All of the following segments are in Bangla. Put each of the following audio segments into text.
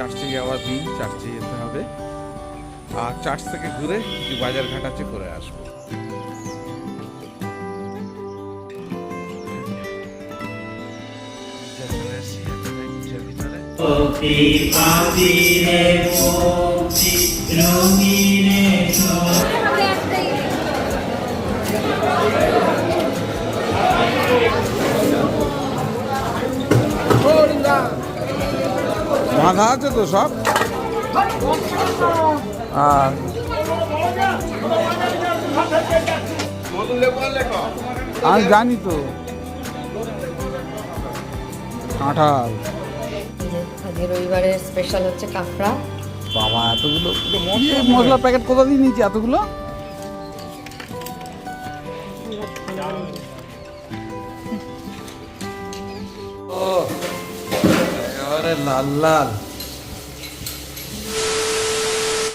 চার্চে যাওয়ার দিন চার্চে যেতে হবে। আর চার্চ থেকে ঘুরে একটু বাজার ঘাট আছে করে আসব। বাঁধা আছে তো সব? আর আমি জানি তো। কাঁঠাল। আজকে রবিবারের স্পেশাল হচ্ছে কাঁকড়া। বাবা এতগুলো মশলার প্যাকেট কোথা দিয়ে নিয়েছি এতগুলো? ও এবারে লাল লাল।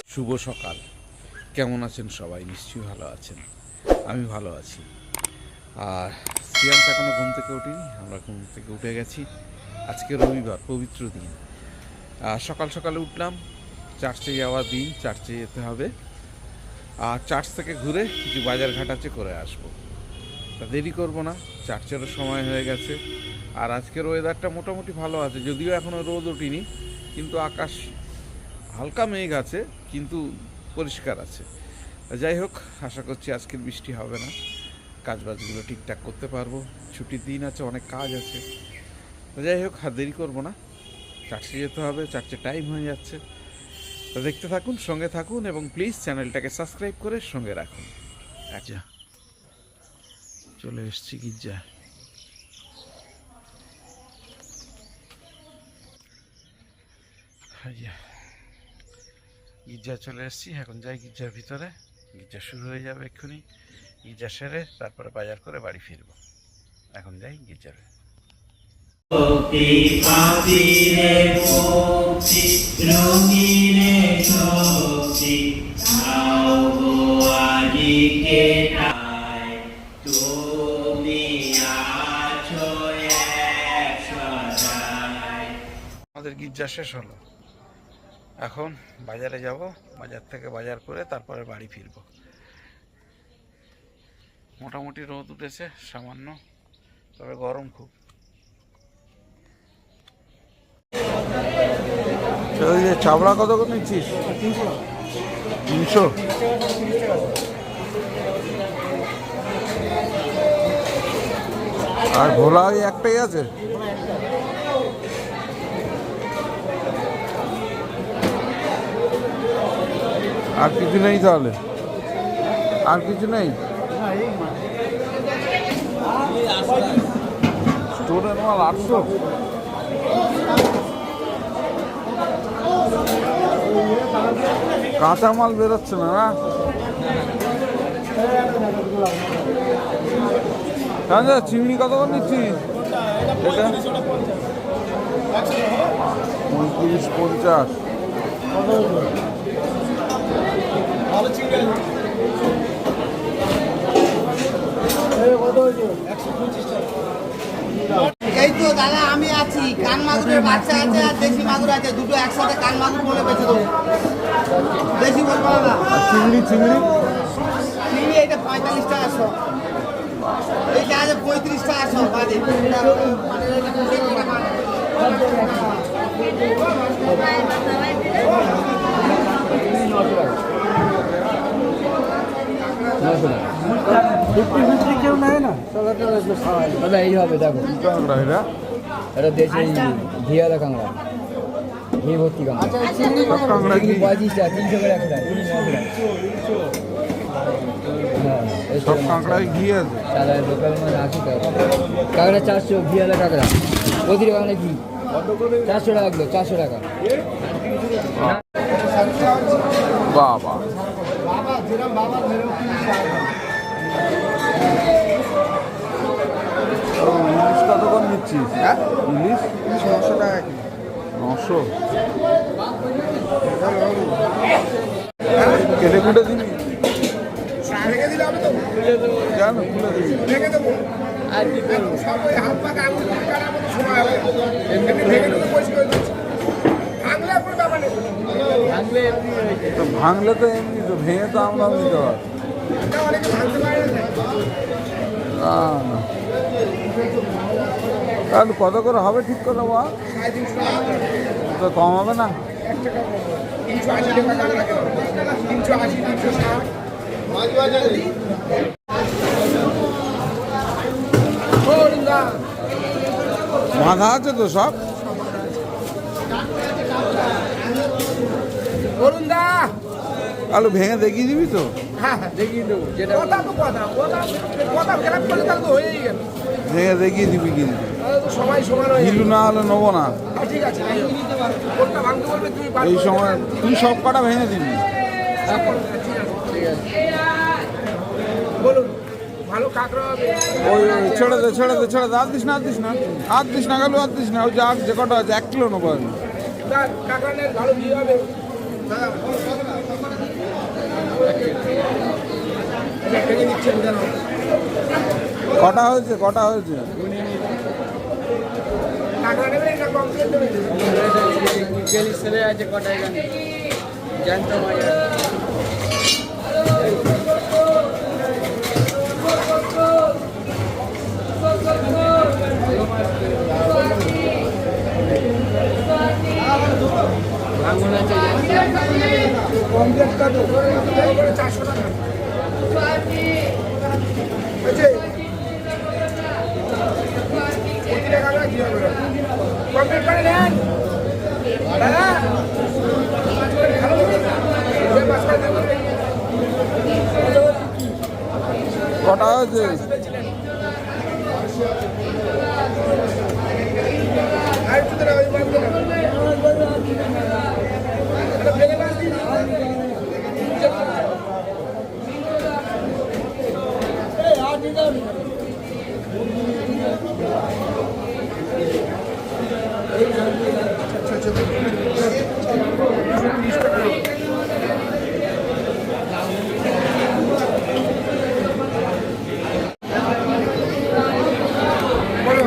শুভ সকাল। কেমন আছেন সবাই? নিশ্চয়ই ভালো আছেন। আমি ভালো আছি। আর সিয়ান্ত এখনও ঘুম থেকে উঠিনি, আমরা ঘুম থেকে উঠে গেছি। আজকে রবিবার, পবিত্র দিন। সকাল সকালে উঠলাম, চার্চে যাওয়ার দিন, চার্চে যেতে হবে। আর চার্চ থেকে ঘুরে কিছু বাজার ঘাট আছে, করে আসব। তা দেরি করব না, চার্চেরও সময় হয়ে গেছে। আর আজকের ওয়েদারটা মোটামুটি ভালো আছে। যদিও এখনও রোদ ওঠেনি, কিন্তু আকাশ হালকা মেঘ আছে, কিন্তু পরিষ্কার আছে। যাই হোক, আশা করছি আজকের বৃষ্টি হবে না। কাজবাজগুলো ঠিকঠাক করতে পারব। ছুটির দিন আছে, অনেক কাজ আছে। যাই হোক, আর দেরি করব না। চার্চে যেতে হবে চার্চে টাইম হয়ে যাচ্ছে। তো দেখতে থাকুন, সঙ্গে থাকুন এবং প্লিজ চ্যানেলটাকে সাবস্ক্রাইব করে সঙ্গে রাখুন। আচ্ছা চলে এসছি গির্জা গির্জা চলে এসছি এখন যাই গির্জার ভিতরে। গির্জা শুরু হয়ে যাবে এক্ষুনি। গির্জা সেরে তারপরে বাজার করে বাড়ি ফিরবো। এখন যাই গির্জারে। আমাদের গির্জা শেষ হলো। এখন বাজারে যাব বাজার থেকে বাজার করে তারপরে বাড়ি ফিরবো। মোটামুটি রোদ উঠেছে সামান্য তবে গরম খুব। চাবড়া কত করে নিচ্ছিস? তিনশো। আর ভোলা ওই একটাই আছে? আর কিছু নেই তাহলে? আর কিছু নেই? স্টোরের মাল আটশো। কাঁচা মাল বেরোচ্ছে না আচ্ছা চিংড়ি কত করে নিচ্ছি? পঁয়ত্রিশ পঞ্চাশ। এই তো দাদা আমি আছি। কান মাগুরের বাচ্চা আছে আর দেশি মাগুর আছে। দুটো একসাথে কান মাগুর বলে বেঁচে দেবো। বেশি বলব না। চিংড়ি চিংড়ি? চিংড়ি এটা পঁয়তাল্লিশ টাকা শো। এইটা আছে পঁয়ত্রিশ টাকা শো বাজে দাদা এই হবে দেখো। কাঁকড়া এটা এটা দেশে ঘিয়ালা কাঁকড়া। ঘি ভর্তি কাঁকড়া। টাকা তিনশো করে একটা হ্যাঁ এই সব কাঁকড়ায় ঘি আছে? সাদা লোকাল মাছ আশি টাকা কাঁকড়া চারশো ঘিয়ালা কাঁকড়া। প্রতিটা কাঁকড়া ঘি। চারশো টাকা কিলো চারশো টাকা। বাবা ইলিশ কত করে নিচ্ছিস? ইলিশ? নশো টাকা নশো? কেটে কুটে দিবি? জানো খুলে দিবি? হাত পা আঙুল কাটার মতো সময় হবে। এমনি ভেঙে পরিষ্কার করে দিচ্ছি। বাংলা করে তো ভাঙলে তো এমনি তো ভেঙে তো আমরাও নিতে পারি না। না তাহলে কত করে হবে ঠিক করে বা তো কম হবে না? বাঁধা আছে তো সব? বলুন দা আলু ভেঙে দেখিয়ে দিবি তো? হ্যাঁ হ্যাঁ দেখিয়ে দেবো যেটা কথা তো কথা কথা কথা খারাপ করলে তাহলে তো হয়েই গেল। ভেঙে দেখিয়ে দিবি কিন্তু। হয়ে হিলু না হলে নেব না। এই সময় তুই সব কটা ভেঙে দিবি। ওই ওই ছেড়ে দে ছেড়ে দে ছেড়ে দে আর দিস না আর দিস না আর দিস না গেল আর দিস না ওই যে যে কটা আছে এক কিলো নেব আমি। কাঁকড়া ভালো বিয়ে হবে? কটা হয়েছে কটা হয়েছে? কাঁকড়া কটা আছে। ভাঙন আছে কম প্লেট কত করে চারশো টাকা হয়েছে প্রতিটা কাঁকড়া কি হবে কম প্লেট করে নেন দাদা ভালো যে পাঁচ করে দেবেন। কটা হয়েছে আর একটু দাঁড়াও, ওই মাছগুলো দাও। এটা ফেলে মাছ দিন। বলো।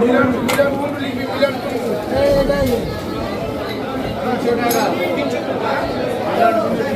মিলন মিলন কোনটা লিখবি মিলন কোনটা? তিনশো টাকা। তিনশো টাকা?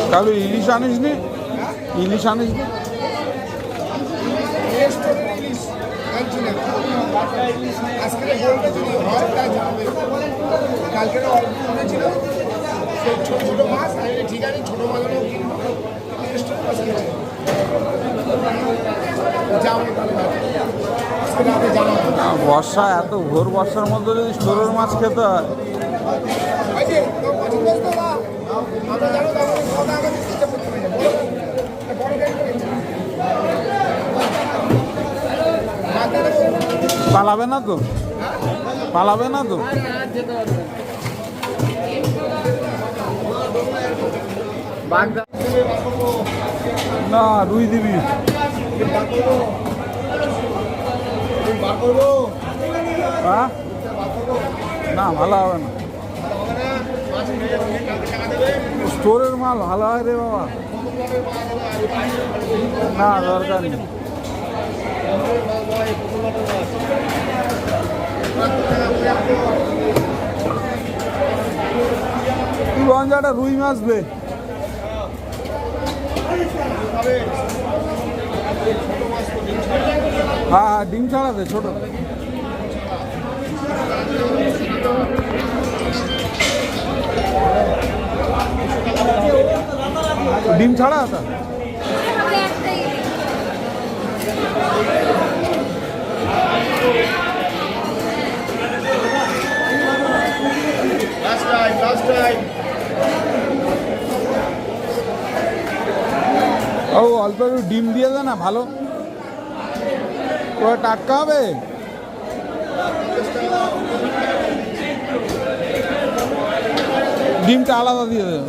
ভাই। আজকে রাতে জানাব আহ, বর্ষা এত ভোর বর্ষার মধ্যে যদি স্টোরের মাছ খেতে হয়। পালাবে না তো? পালাবে না তো? না রুই দিবি। হ্যাঁ? না ভালো হবে না। স্টোরের মাল ভালো হয় রে বাবা। না, দরকার নেই। গঞ্জাটা রুই মাছ বে। হ্যাঁ হ্যাঁ ডিম ছাড়া দে ছোট। ডিম ছাড়া আছে? Last time, last time. ও অল্প একটু ডিম দিয়ে দে না ভালো। ওটা টাটকা হবে ডিমটা আলাদা দিয়ে দেবে এক নম্বর জ্যান্ত একশো চল্লিশ জ্যান্ত কত কম করতে পারলে মাছ বিশ হবে পাঁচশো আলাদা দিয়ে বকশিস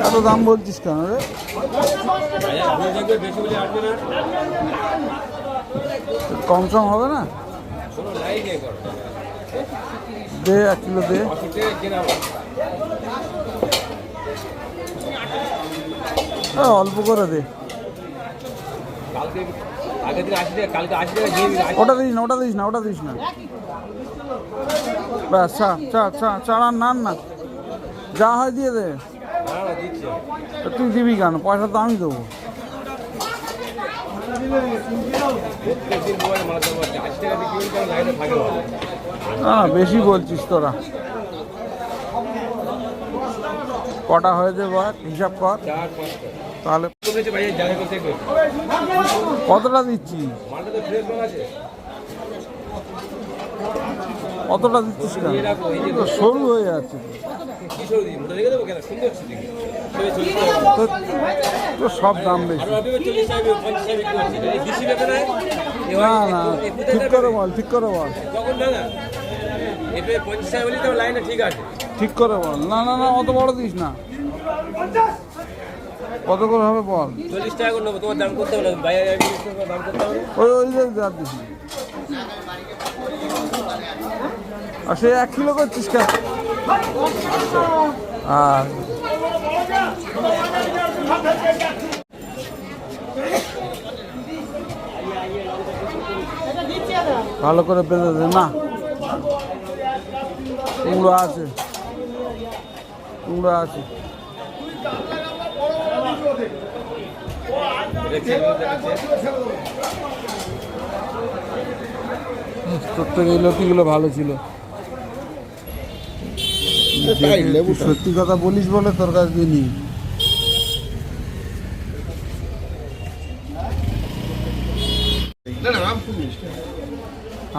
এত দাম বলছিস কেন রে? কম সম হবে না? দে এক কিলো দে। এ, অল্প করে দে। ওটা দিস না ওটা দিস না ওটা দিস না। ব্যাস চাড়ান নান না। যা হয় দিয়ে দে। তুই দিবি কেন? পয়সা তো আমি দেবো। টাকা না না না বেশি বলছিস তোরা। কটা হয়েছে বল? হিসাব কর। তাহলে কতটা দিচ্ছি কতটা দিচ্ছিস তো সরু হয়ে যাচ্ছে। তো সব দাম বেশি। না না না, ঠিক করে বল, ঠিক করে বল। ঠিক আছে। ঠিক করে বল। না না না অত বড় দিস না। কত করে হবে বল? চল্লিশ টাকা করে নেব তোমার দাম করতে হবে না। বাইরে যাবি তোমার দাম করতে হবে ওই ওই যে দিস। আর সে এক কিলো করছিস কেন? আর ভালো করে বেঁধে দে না? কুমড়ো আছে। কুমড়ো আছে। এটা খেয়ে নিতে দেখাচ্ছে। তোর থেকে এই লতিগুলো ভালো ছিল। সত্যি কথা বলিস বলে তোর কাছ দিয়ে নিই না না আম খুব মিষ্টি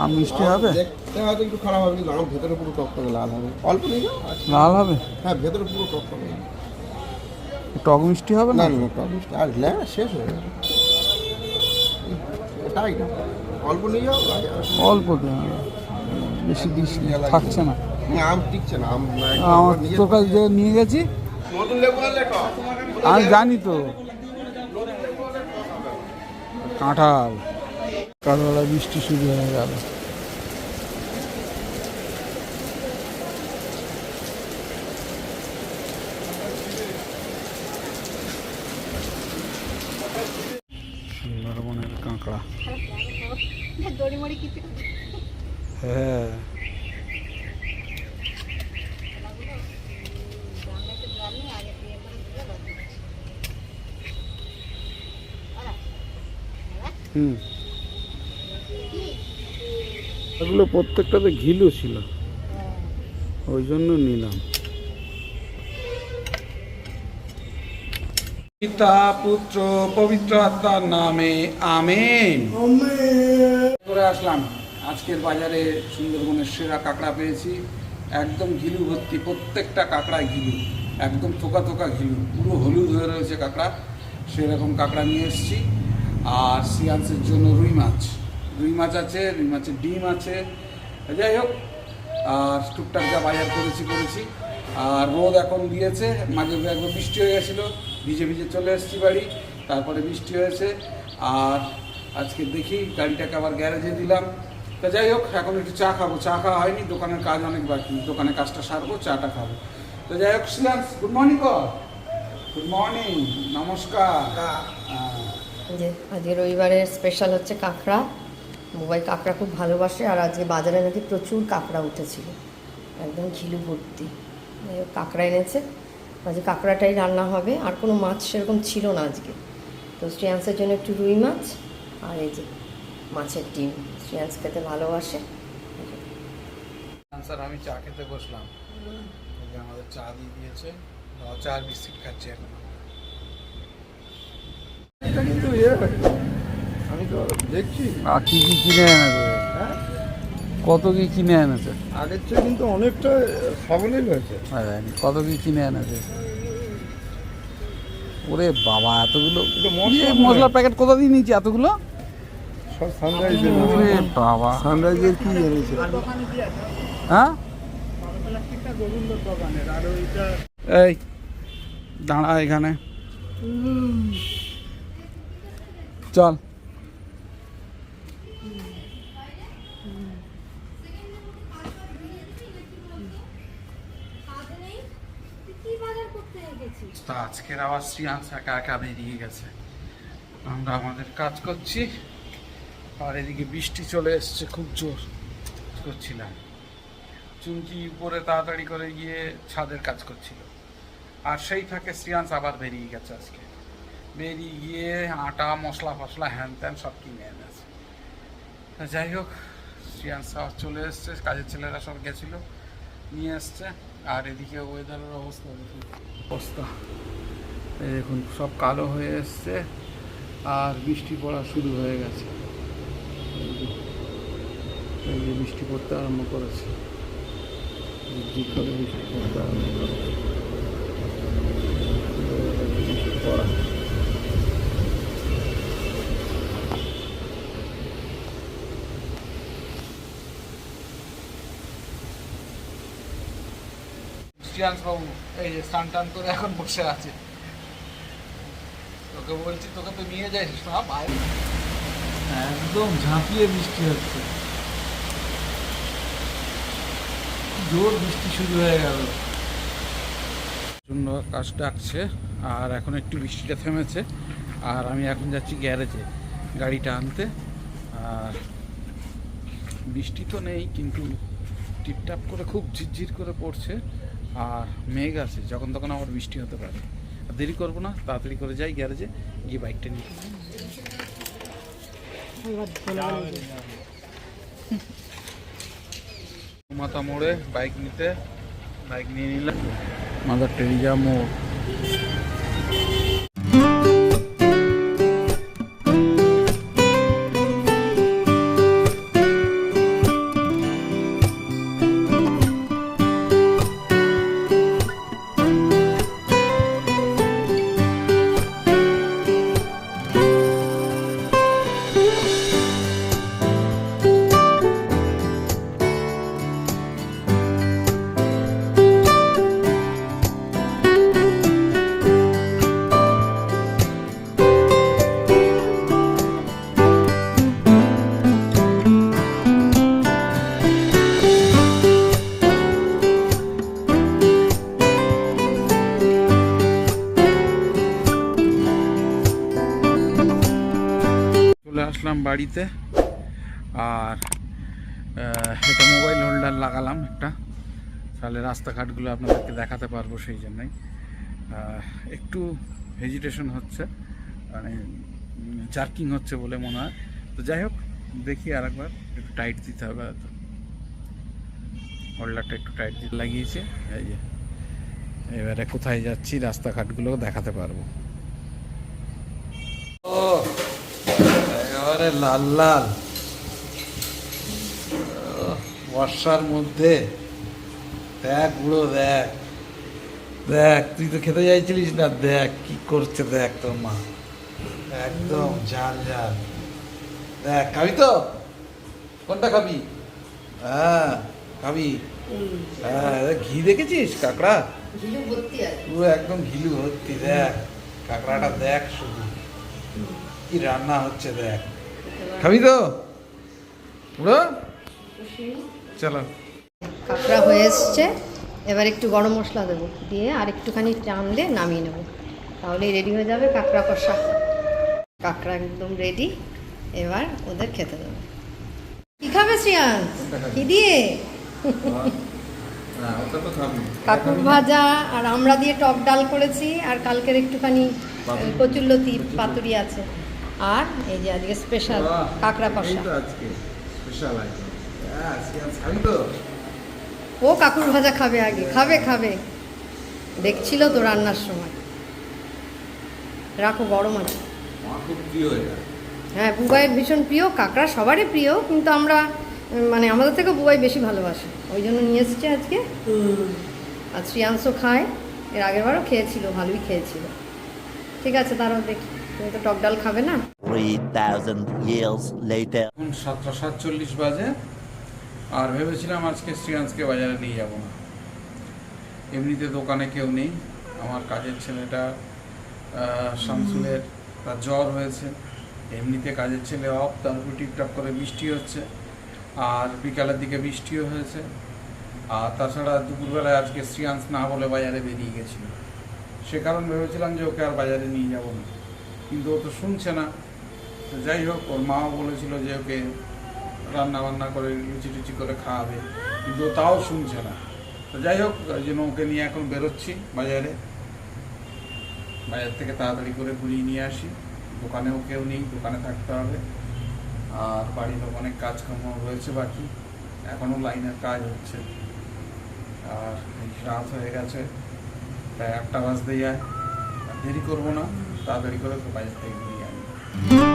আম মিষ্টি হবে? দেখতে হয়তো একটু খারাপ হবে কিন্তু ভেতরে পুরো টকটকে লাল হবে। অল্প নিয়ে যাও। লাল হবে? হ্যাঁ ভেতরে পুরো টকটকে লাল। টক মিষ্টি হবে না? টক মিষ্টি। আর শেষ হয়ে যাবে না? অল্প নিয়ে যাও অল্প দে, বেশি দিস থাকছে না। আম টিকছে না আম আমার তোর কাছে যে নিয়ে গেছি। আমি জানি তো। কাঁঠাল। কাঁঠালা বৃষ্টি শুরু হয়ে গেল সুন্দরবনের কাঁকড়া হ্যাঁ এগুলো প্রত্যেকটাতে ঘিলু ছিল। ওই জন্য নিলাম। পিতা, পুত্র, পবিত্র আত্মার নামে আমেন। করে আসলাম। আজকের বাজারে সুন্দরবনের সেরা কাঁকড়া পেয়েছি। একদম ঘিলু ভর্তি, প্রত্যেকটা কাঁকড়ায় ঘিলু। একদম থোকা থোকা ঘিলু। পুরো হলুদ হয়ে রয়েছে কাঁকড়া। সেরকম কাঁকড়া নিয়ে এসেছি। আর সিয়ান্সের জন্য রুই মাছ। রুই মাছ আছে রুই মাছের ডিম আছে। যাই হোক আর টুকটাক যা বাজার করেছি করেছি। আর রোদ এখন দিয়েছে মাঝে একবার বৃষ্টি হয়ে গেছিল ভিজে ভিজে চলে এসেছি বাড়ি তারপরে বৃষ্টি হয়েছে। আর আজকে দেখি গাড়িটাকে আবার গ্যারেজে দিলাম। তা যাই হোক এখন একটু চা খাব। চা খাওয়া হয়নি দোকানের কাজ অনেক বাকি দোকানে কাজটা সারবো চাটা খাব। তো যাই হোক সিয়ান্স গুড মর্নিং গুড মর্নিং নমস্কার। যে আজকে রবিবারের স্পেশাল হচ্ছে কাঁকড়া। বুবাই কাঁকড়া খুব ভালোবাসে আর আজকে বাজারে নাকি প্রচুর কাঁকড়া উঠেছিল। একদম ঘিলু ভর্তি। কাঁকড়া এনেছে। আজকে কাঁকড়াটাই রান্না হবে। আর কোনো মাছ সেরকম ছিল না আজকে। তো শ্রেয়াংসের জন্য একটু রুই মাছ আর এই যে মাছের ডিম। শ্রেয়াংস খেতে ভালোবাসে। স্যার, আমি চা খেতে বসলাম। আমাদের চা দিয়ে দিয়েছে। চা আর বিস্কিট খাচ্ছি এখন। এটা কিন্তু ইয়ে আমি তো দেখছি। আর কি কি কিনে এনেছে কত কি কিনে এনেছে আগের চেয়ে কিন্তু অনেকটা সবলেই হয়েছে। আরে, কত কি কিনে এনেছে ওরে বাবা এতগুলো ইয়ে, মশলার প্যাকেট কোথা দিয়ে নিয়েছি এতগুলো? সব সানরাইজের ওরে বাবা। সানরাইজের কি এনেছে? হ্যাঁ? এই। দাঁড়া এখানে। চল। তা আজকের আবার শ্রীয়াংশ একা একা বেরিয়ে গেছে? আমরা আমাদের কাজ করছি। আর এদিকে বৃষ্টি চলে এসছে, খুব জোর করছিলাম। চুমকি উপরে তাড়াতাড়ি করে গিয়ে ছাদের কাজ করছিল। আর সেই থাকে শ্রিয়াংশ আবার বেরিয়ে গেছে আজকে। বেরিয়ে গিয়ে আটা মশলা ফসলা হ্যান ত্যান সব কিনে এনেছে তা যাই হোক শ্রিয়াংশ আবার চলে এসছে কাজের ছেলেরা সব গেছিল নিয়ে এসছে আর এদিকে ওয়েদারের অবস্থা দেখুন অবস্থা দেখুন সব কালো হয়ে এসছে আর বৃষ্টি পড়া শুরু হয়ে গেছে বৃষ্টি পড়তে আরম্ভ করেছে বৃষ্টি পড়তে আরম্ভ করেছে পড়া শ্রিয়াংশ বাবু এই যে স্নান টান করে এখন বসে আছে। তোকে বলছি তোকে তো নিয়ে যাই না বাইরে একদম ঝাঁপিয়ে বৃষ্টি হচ্ছে। জোর বৃষ্টি শুরু হয়ে গেল। প্রচণ্ড আকাশ ডাকছে আর এখন একটু বৃষ্টিটা থেমেছে আর আমি এখন যাচ্ছি গ্যারেজে গাড়িটা আনতে। আর বৃষ্টি তো নেই কিন্তু টিপটাপ করে খুব ঝিরঝির করে পড়ছে। আর মেঘ আছে যখন তখন আবার বৃষ্টি হতে পারে। দেরি করব না, তাড়াতাড়ি করে যাই গ্যারেজে, গিয়ে বাইকটা নিয়ে মাথা মোড়ে, বাইক নিতে, বাইক নিয়ে নিলাম। মাদার টেরিজা মোড়। আসলাম বাড়িতে, আর একটা মোবাইল হোল্ডার লাগালাম একটা। তাহলে রাস্তাঘাটগুলো আপনাদেরকে দেখাতে পারব সেই জন্যই। একটু হেজিটেশন হচ্ছে মানে জার্কিং হচ্ছে বলে মনে হয়। তো যাই হোক, দেখি আর একবার একটু টাইট দিতে হবে হয়তো। হোল্ডারটা একটু টাইট দিতে লাগিয়েছে, এই যে। এবারে কোথায় যাচ্ছি, রাস্তাঘাটগুলো দেখাতে পারব। ও একেবারে লাল লাল। বর্ষার মধ্যে দেখ গুঁড়ো দেখ। দেখ তুই তো খেতে চাইছিলিস না দেখ কি করছে দেখ তোর মা। একদম ঝাল ঝাল। দেখ খাবি তো? কোনটা খাবি? হ্যাঁ খাবি। হ্যাঁ ঘি দেখেছিস কাঁকড়া? পুরো একদম ঘিলু ভর্তি দেখ। কাঁকড়াটা দেখ শুধু। কি রান্না হচ্ছে দেখ। খাবি তো? পুরো? চলো। কাঁকড়া হয়ে এসছে। এবার একটু গরম মশলা দেবো। দিয়ে আর একটুখানি টান দিয়ে নামিয়ে নেব। তাহলেই রেডি হয়ে যাবে কাঁকড়া কষা। কাঁকড়া একদম রেডি এবার ওদের খেতে দেবো। কি খাবে শ্রিয়ান? কি দিয়ে? ওটা তো খাবি। কাকুর ভাজা আর আমরা দিয়ে টক ডাল করেছি। আর কালকের একটুখানি কচুল্লতি পাতুরি আছে। আর এই যে আজকে স্পেশাল কাঁকড়া কষা। আজকে স্পেশাল আইটেম হ্যাঁ ও কাকুর ভাজা খাবে আগে খাবে খাবে। দেখছিল তো রান্নার সময়। রাখো গরম আছে। খুব প্রিয় এটা। হ্যাঁ বুবাইয়ের ভীষণ প্রিয় কাঁকড়া সবারই প্রিয় কিন্তু আমরা মানে আমাদের থেকে বুবাই বেশি ভালোবাসে। ওই জন্য নিয়ে এসছে আজকে। আর শ্রিয়াংশও খায়। এর আগের বারও খেয়েছিল ভালোই খেয়েছিল। ঠিক আছে তারও দেখি। তুমি তো টক ডাল খাবে না? 3,000 years later. এখন সাতটা সাতচল্লিশ বাজে আর ভেবেছিলাম আজকে শ্রীয়াংশকে বাজারে নিয়ে যাব না। এমনিতে দোকানে কেউ নেই আমার কাজের ছেলেটা শামসুলের তার জ্বর হয়েছে। এমনিতে কাজের ছেলে অফ তার উপর টিপটাপ করে বৃষ্টি হচ্ছে আর বিকালের দিকে বৃষ্টিও হয়েছে। আর তাছাড়া দুপুরবেলায় আজকে শ্রীয়াংশ না বলে বাজারে বেরিয়ে গেছিল। সে কারণ ভেবেছিলাম যে ওকে আর বাজারে নিয়ে যাব না। কিন্তু ও তো শুনছে না। তো যাই হোক, ওর মাও বলেছিল যে ওকে রান্না বান্না করে লুচি টুচি করে খাওয়াবে। কিন্তু তাও শুনছে না। তো যাই হোক, ওই জন্য ওকে নিয়ে এখন বেরোচ্ছি বাজারে। বাজার থেকে তাড়াতাড়ি করে ঘুরিয়ে নিয়ে আসি। দোকানেও কেউ নেই, দোকানে থাকতে হবে। আর বাড়িতে অনেক কাজকর্ম রয়েছে বাকি। এখনও লাইনের কাজ হচ্ছে। আর রাত হয়ে গেছে। প্রায় একটা বাজতে যায়। আর দেরি করব না। তাড়াতাড়ি করে বাজার থেকে ঘুরিয়ে আনি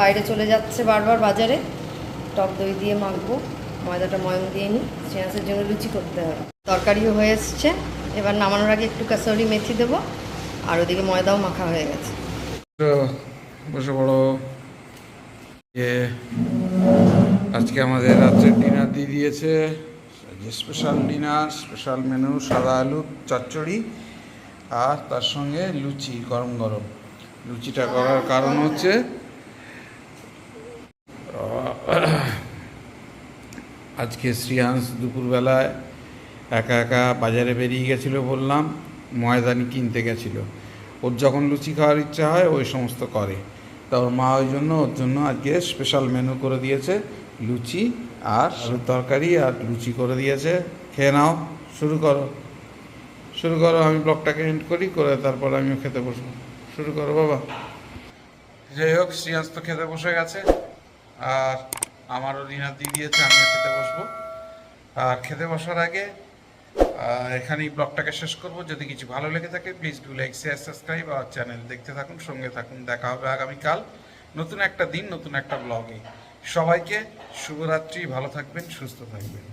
বাইরে চলে যাচ্ছে বারবার বাজারে, টক দই দিয়ে মাখবো, ময়দাটা ময়ম দিয়ে নিই শ্রিয়াংসের জন্য লুচি করতে হবে। তরকারিও হয়ে এসছে, এবার নামানোর আগে একটু কাসরি মেথি দেবো, আর ওদিকে ময়দাও মাখা হয়ে গেছে। বসে যে আজকে আমাদের রাত্রের ডিনার দিয়ে দিয়েছে, যে স্পেশাল ডিনার স্পেশাল মেনু সাদা আলু, চচ্চড়ি, আর তার সঙ্গে লুচি, গরম গরম। লুচিটা করার কারণ হচ্ছে আজকে শ্রিয়াংশ দুপুরবেলায় একা একা বাজারে বেরিয়ে গেছিল বললাম, ময়দানি কিনতে গেছিল। ওর যখন লুচি খাওয়ার ইচ্ছা হয়, ওই সমস্ত করে। তা ওর মা ওই জন্য, ওর জন্য আজকে স্পেশাল মেনু করে দিয়েছে, লুচি আর আলুর তরকারি আর লুচি করে দিয়েছে। খেয়ে নাও, শুরু করো। শুরু করো, আমি ব্লগটাকে এন্ড করি, করে তারপর আমিও খেতে বসবো। শুরু করো বাবা। যাই হোক, শ্রিয়াংশ তো খেতে বসে গেছে। আর আমারও রিনা দিদি আছে আমিও খেতে বসবো। আর খেতে বসার আগে এখানেই ব্লগটাকে শেষ করব। যদি কিছু ভালো লেগে থাকে please do like share subscribe R channel দেখতে থাকুন, সঙ্গে থাকুন। দেখা হবে আগামীকাল নতুন একটা দিন, নতুন একটা ব্লগে সবাইকে শুভরাত্রি, ভালো থাকবেন, সুস্থ থাকবেন।